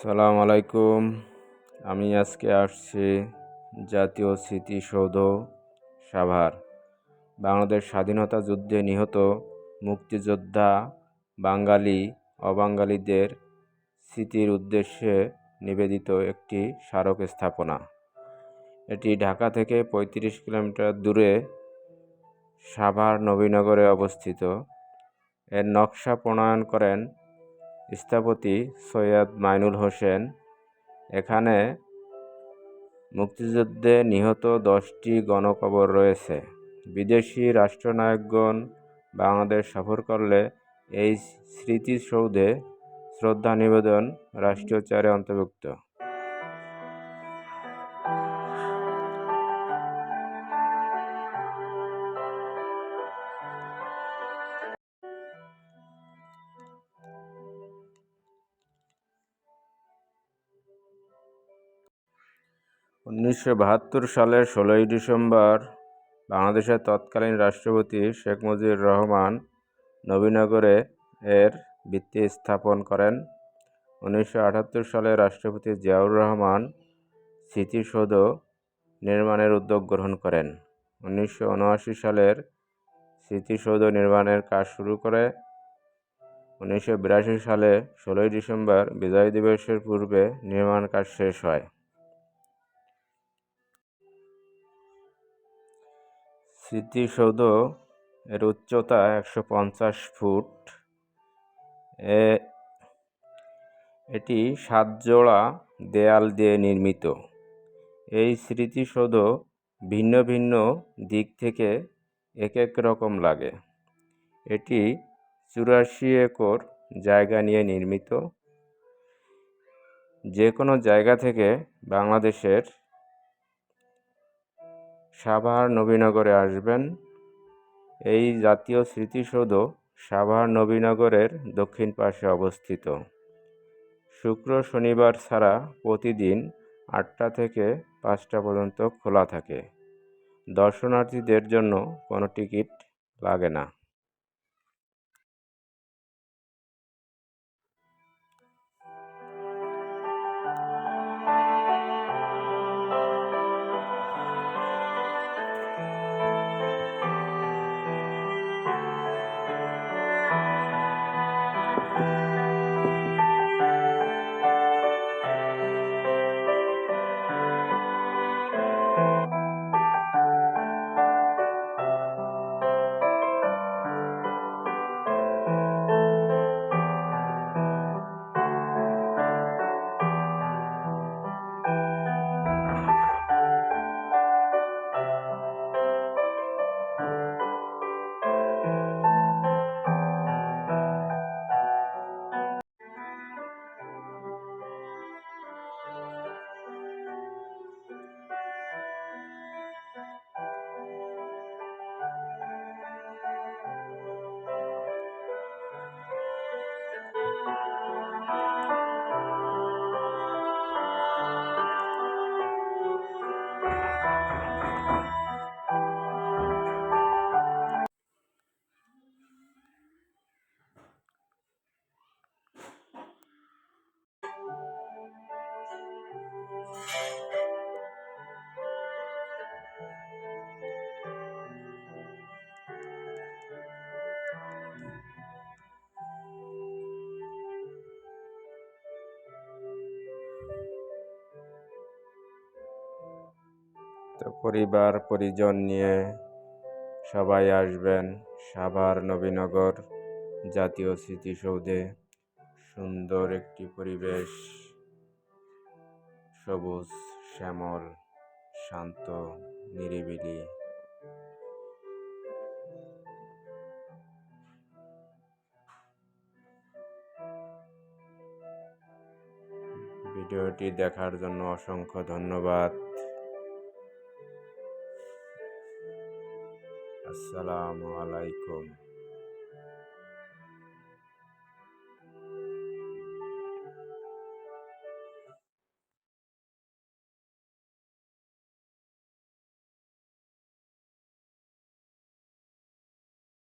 আসসালামু আলাইকুম। আমি আজকে আসছি জাতীয় স্মৃতিসৌধ সাভার। বাংলাদেশ স্বাধীনতা যুদ্ধে নিহত মুক্তিযোদ্ধা বাঙালি, অবাঙালিদের স্মৃতির উদ্দেশ্যে নিবেদিত একটি স্মারক স্থাপনা। এটি ঢাকা থেকে পঁয়ত্রিশ কিলোমিটার দূরে সাভার নবীনগরে অবস্থিত। এর নকশা প্রণয়ন করেন স্থপতি সৈয়দ মাইনুল হোসেন। এখানে মুক্তিযুদ্ধে নিহত দশটি গণকবর রয়েছে। বিদেশি রাষ্ট্রনায়কগণ বাংলাদেশ সফর করলে এই স্মৃতিসৌধে শ্রদ্ধা নিবেদন রাষ্ট্রীয় চারে অন্তর্ভুক্ত। উনিশশো বাহাত্তর সালের ষোলোই ডিসেম্বর বাংলাদেশের তৎকালীন রাষ্ট্রপতি শেখ মুজিবুর রহমান নবীনগরে এর ভিত্তি স্থাপন করেন। উনিশশো আটাত্তর সালে রাষ্ট্রপতি জিয়াউর রহমান স্মৃতিসৌধ নির্মাণের উদ্যোগ গ্রহণ করেন। উনিশশো উনআশি সালের স্মৃতিসৌধ নির্মাণের কাজ শুরু করে উনিশশো বিরাশি সালে ষোলোই ডিসেম্বর বিজয় দিবসের পূর্বে নির্মাণ কাজ শেষ হয়। স্মৃতিসৌধ এর উচ্চতা একশো পঞ্চাশ ফুট। এটি সাত জোড়া দেয়াল দিয়ে নির্মিত। এই স্মৃতিসৌধ ভিন্ন ভিন্ন দিক থেকে এক এক রকম লাগে। এটি চুরাশি একর জায়গা নিয়ে নির্মিত। যে কোনো জায়গা থেকে বাংলাদেশের সাভার নবীনগরে আসবেন। এই জাতীয় স্মৃতিসৌধ সাভার নবীনগরের দক্ষিণ পাশে অবস্থিত। শুক্র শনিবার ছাড়া প্রতিদিন আটটা থেকে পাঁচটা পর্যন্ত খোলা থাকে। দর্শনার্থীদের জন্য কোনো টিকিট লাগে না। তো পরিবার, পরিজন নিয়ে সবাই আসবেন সাভার নবীনগর জাতীয় স্মৃতিসৌধে। সুন্দর একটি পরিবেশ। সবুজ, শ্যামল, শান্ত, নিরিবিলি। ভিডিওটি দেখার জন্য অসংখ্য ধন্যবাদ। আসসালামু আলাইকুম।